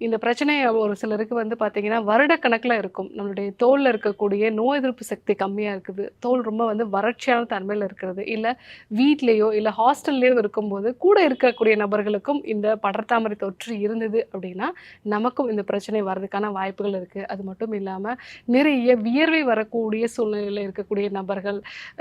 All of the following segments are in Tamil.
இந்த பிரச்சனை ஒரு சிலருக்கு வந்து பார்த்தீங்கன்னா வருடக்கணக்கில் இருக்கும். நம்மளுடைய தோலில் இருக்கக்கூடிய நோய் எதிர்ப்பு சக்தி கம்மியாக இருக்குது. தோல் ரொம்ப வந்து வறட்சியான தன்மையில் இருக்கிறது. இல்லை வீட்லேயோ இல்லை ஹாஸ்டல்லையோ இருக்கும்போது கூட இருக்கக்கூடிய நபர்களுக்கும் இந்த படர்தாமரை தொற்று இருந்தது அப்படின்னா நமக்கும் இந்த பிரச்சனை வர்றதுக்கான வாய்ப்புகள் இருக்குது அது மட்டும் இல்லாமல் நிறைய வியர்வை வரக்கூடிய சூழ்நிலையில் இருக்கக்கூடிய நபர்கள்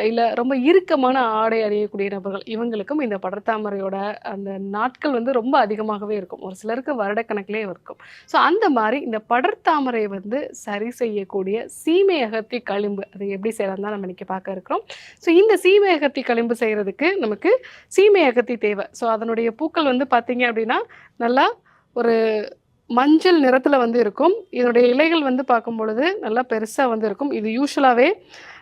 இல்லை ரொம்ப இறுக்கமான ஆடை அணியக்கூடிய நபர்கள் இவங்களுக்கும் இந்த படர்தாமரையோட அந்த நாட்கள் வந்து ரொம்ப அதிகமாகவே இருக்கும். ஒரு சிலருக்கு வருடக்கணக்கிலே இருக்கும். ஸோ அந்த மாதிரி இந்த படர்தாமரை வந்து சரி செய்யக்கூடிய சீமை அகத்தி களிம்பு அது எப்படி செய்யலாம் தான் நம்ம இன்னைக்கு பார்க்க இருக்கிறோம். ஸோ இந்த சீமை அகத்தி களிம்பு செய்கிறதுக்கு நமக்கு சீமை அகத்தி தேவை. ஸோ அதனுடைய பூக்கள் வந்து பார்த்தீங்க அப்படின்னா நல்லா ஒரு மஞ்சள் நிறத்தில் வந்து இருக்கும். இதனுடைய இலைகள் வந்து பார்க்கும் பொழுது நல்லா பெருசாக வந்து இருக்கும். இது யூஸ்வலாகவே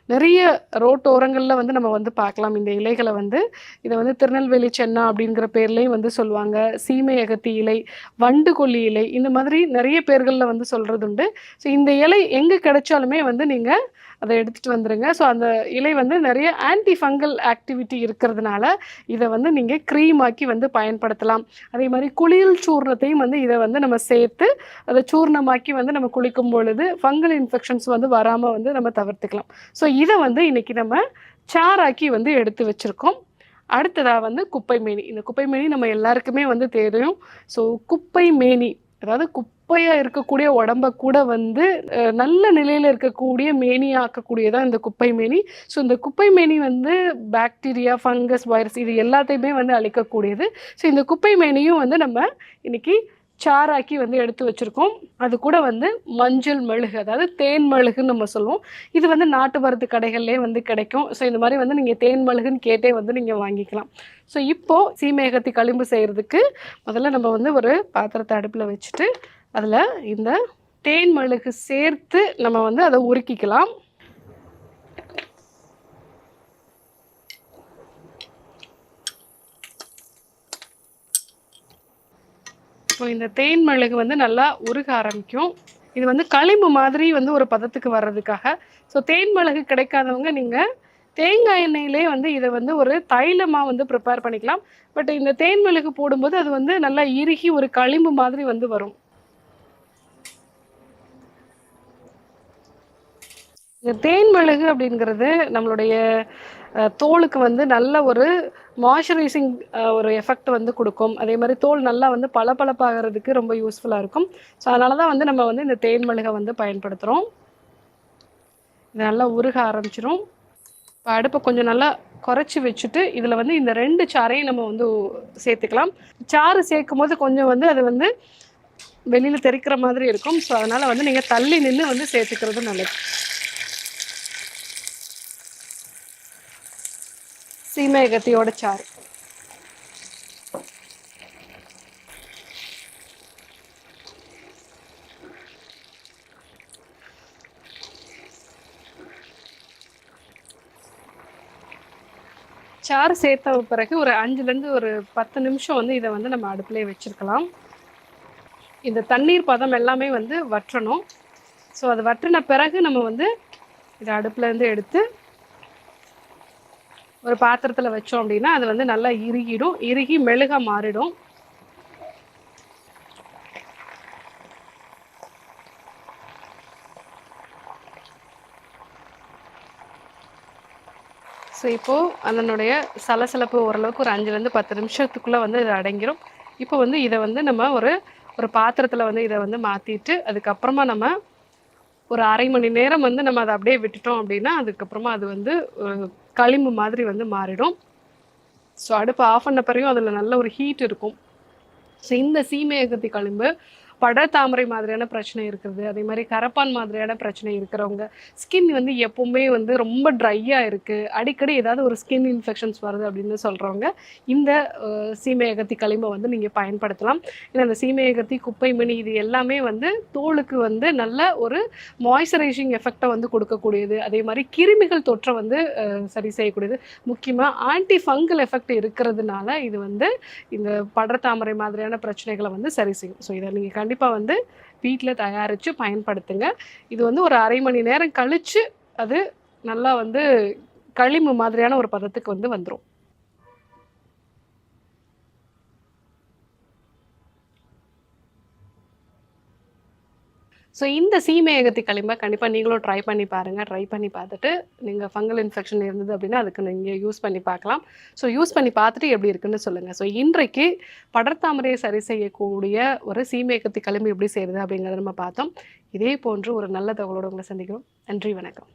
நிறைய ரோட்டோரங்களில் வந்து நம்ம வந்து பார்க்கலாம். இந்த இலைகளை வந்து இதை வந்து திருநெல்வேலி சென்னா அப்படிங்கிற பேர்லேயும் வந்து சொல்லுவாங்க. சீமை அகத்தி இலை வண்டு கொல்லி இலை இந்த மாதிரி நிறைய பேர்களில் வந்து சொல்கிறது உண்டு ஸோ இந்த இலை எங்கே கிடைச்சாலுமே வந்து நீங்கள் அதை எடுத்துகிட்டு வந்துடுங்க ஸோ அந்த இலை வந்து நிறைய ஆன்டி ஃபங்கல் ஆக்டிவிட்டி இருக்கிறதுனால இதை வந்து நீங்கள் க்ரீம் ஆக்கி வந்து பயன்படுத்தலாம். அதே மாதிரி குளியல் சூர்ணத்தையும் வந்து இதை வந்து நம்ம சேர்த்து அதை சூர்ணமாக்கி வந்து நம்ம குளிக்கும் பொழுது ஃபங்கல் இன்ஃபெக்ஷன்ஸ் வந்து வராமல் வந்து நம்ம தவிர்த்துக்கலாம். ஸோ இதை வந்து இன்றைக்கி நம்ம சாராக்கி வந்து எடுத்து வச்சுருக்கோம். அடுத்ததாக வந்து குப்பை மேனி இந்த குப்பை மேனி நம்ம எல்லாருக்குமே வந்து தெரியும். ஸோ குப்பை மேனி அதாவது குப்பையாக இருக்கக்கூடிய உடம்ப கூட வந்து நல்ல நிலையில் இருக்கக்கூடிய மேனியாக்கக்கூடியதான் இந்த குப்பை மேனி. ஸோ இந்த குப்பை மேனி வந்து பாக்டீரியா ஃபங்கஸ் வைரஸ் இது எல்லாத்தையுமே வந்து அழிக்கக்கூடியது. ஸோ இந்த குப்பை மேனியும் வந்து நம்ம இன்னைக்கு சாராக்கி வந்து எடுத்து வச்சுருக்கோம். அது கூட வந்து மஞ்சள் மெழுகு அதாவது தேன் மெழுகுன்னு நம்ம சொல்லுவோம். இது வந்து நாட்டு மருந்து கடைகள்லேயே வந்து கிடைக்கும். ஸோ இந்த மாதிரி வந்து நீங்கள் தேன் மெழுகுன்னு கேட்டே வந்து நீங்கள் வாங்கிக்கலாம். ஸோ இப்போது சீமேகத்தி களிம்பு செய்கிறதுக்கு முதல்ல நம்ம வந்து ஒரு பாத்திரத்தை அடுப்பில் வச்சுட்டு அதில் இந்த தேன் மெழுகு சேர்த்து நம்ம வந்து அதை உருக்கிக்கலாம். ஸோ இந்த தேன் மெழுகு வந்து நல்லா உருக ஆரம்பிக்கும். இது வந்து களிம்பு மாதிரி வந்து ஒரு பதத்துக்கு வர்றதுக்காக. ஸோ தேன் மிளகு கிடைக்காதவங்க நீங்கள் தேங்காய் எண்ணெயிலே வந்து இதை வந்து ஒரு தைலமாக வந்து ப்ரிப்பேர் பண்ணிக்கலாம். பட் இந்த தேன் மிளகு போடும்போது அது வந்து நல்லா இறுகி ஒரு களிம்பு மாதிரி வந்து வரும். இந்த தேன் மிளகு அப்படிங்கிறது நம்மளுடைய தோலுக்கு வந்து நல்ல ஒரு மாய்ஸ்சரைசிங் ஒரு எஃபெக்ட் வந்து கொடுக்கும். அதே மாதிரி தோல் நல்லா வந்து பளபளப்பாகிறதுக்கு ரொம்ப யூஸ்ஃபுல்லாக இருக்கும். ஸோ அதனால தான் வந்து நம்ம வந்து இந்த தேன் மிளகை வந்து பயன்படுத்துகிறோம் இது நல்லா உருக ஆரம்பிச்சிடும் இப்போ அடுப்பை கொஞ்சம் நல்லா குறைச்சி வச்சுட்டு இதில் வந்து இந்த ரெண்டு சாறையும் நம்ம வந்து சேர்த்துக்கலாம். சாறு சேர்க்கும் போது கொஞ்சம் வந்து அது வந்து வெளியில் தெறிக்கிற மாதிரி இருக்கும். ஸோ அதனால் வந்து நீங்கள் தள்ளி நின்று வந்து சேர்த்துக்கிறது நல்லது. சீமையகத்தியோட சாறு சாறு சேர்த்த பிறகு ஒரு அஞ்சுலேருந்து ஒரு பத்து நிமிஷம் வந்து இதை வந்து நம்ம அடுப்புலேயே வச்சுருக்கலாம். இந்த தண்ணீர் பதம் எல்லாமே வந்து வற்றணும். ஸோ அது வற்றின பிறகு நம்ம வந்து இதை அடுப்புலேருந்து எடுத்து ஒரு பாத்திரத்தில் வச்சோம் அப்படின்னா அது வந்து நல்லா இறுகிடும் இறுகி மெழுக மாறிடும். ஸோ இப்போது அதனுடைய சலசலப்பு ஓரளவுக்கு ஒரு அஞ்சுலேருந்து பத்து நிமிஷத்துக்குள்ளே வந்து இது அடங்கிடும் இப்போ வந்து இதை வந்து நம்ம ஒரு ஒரு பாத்திரத்தில் வந்து இதை வந்து மாற்றிட்டு அதுக்கப்புறமா நம்ம ஒரு அரை மணி நேரம் வந்து நம்ம அதை அப்படியே விட்டுட்டோம் அப்படின்னா அதுக்கப்புறமா அது வந்து களிம்பு மாதிரி வந்து மாறிடும். ஸோ அடுப்பு ஆஃப் பண்ண பிறகும் அதில் நல்ல ஒரு ஹீட் இருக்கும். ஸோ இந்த சீமையகத்தி களிம்பு பட தாமரை மாதிரியான பிரச்சனை இருக்கிறது அதே மாதிரி கரப்பான் மாதிரியான பிரச்சனை இருக்கிறவங்க ஸ்கின் வந்து எப்பவுமே வந்து ரொம்ப ட்ரையாக இருக்குது அடிக்கடி ஏதாவது ஒரு ஸ்கின் இன்ஃபெக்ஷன்ஸ் வருது அப்படின்னு சொல்கிறவங்க இந்த சீமையகத்தி களிம்பை வந்து நீங்கள் பயன்படுத்தலாம். ஏன்னா அந்த சீமையகத்தி குப்பை மணி இது எல்லாமே வந்து தோலுக்கு வந்து நல்ல ஒரு மாய்ஸ்சரைசிங் எஃபெக்டை வந்து கொடுக்கக்கூடியது. அதே மாதிரி கிருமிகள் தொற்றை வந்து சரி செய்யக்கூடியது. முக்கியமாக ஆன்டி ஃபங்கல் எஃபெக்ட் இருக்கிறதுனால இது வந்து இந்த படர்தாமரை மாதிரியான பிரச்சனைகளை வந்து சரி செய்யும். ஸோ இதை நீங்கள் கண்டிப்பாக வந்து வீட்டில் தயாரித்து பயன்படுத்துங்க. இது வந்து ஒரு அரை மணி நேரம் கழித்து அது நல்லா வந்து களிம்பு மாதிரியான ஒரு பதத்துக்கு வந்து வந்துடும் ஸோ இந்த சீமையகத்தி களிம்பை கண்டிப்பாக நீங்களும் ட்ரை பண்ணி பாருங்கள் ட்ரை பண்ணி பார்த்துட்டு நீங்கள் ஃபங்கல் இன்ஃபெக்ஷன் இருந்தது அப்படின்னா அதுக்கு நீங்கள் யூஸ் பண்ணி பார்க்கலாம். ஸோ யூஸ் பண்ணி பார்த்துட்டு எப்படி இருக்குன்னு சொல்லுங்கள் ஸோ இன்றைக்கு படர்தாமரையை சரி செய்யக்கூடிய ஒரு சீமையகத்தி களிம்பு எப்படி செய்கிறது அப்படிங்கிறத நம்ம பார்த்தோம். இதே போன்று ஒரு நல்ல தகவலோடு உங்களை சந்திக்கிறோம். நன்றி வணக்கம்.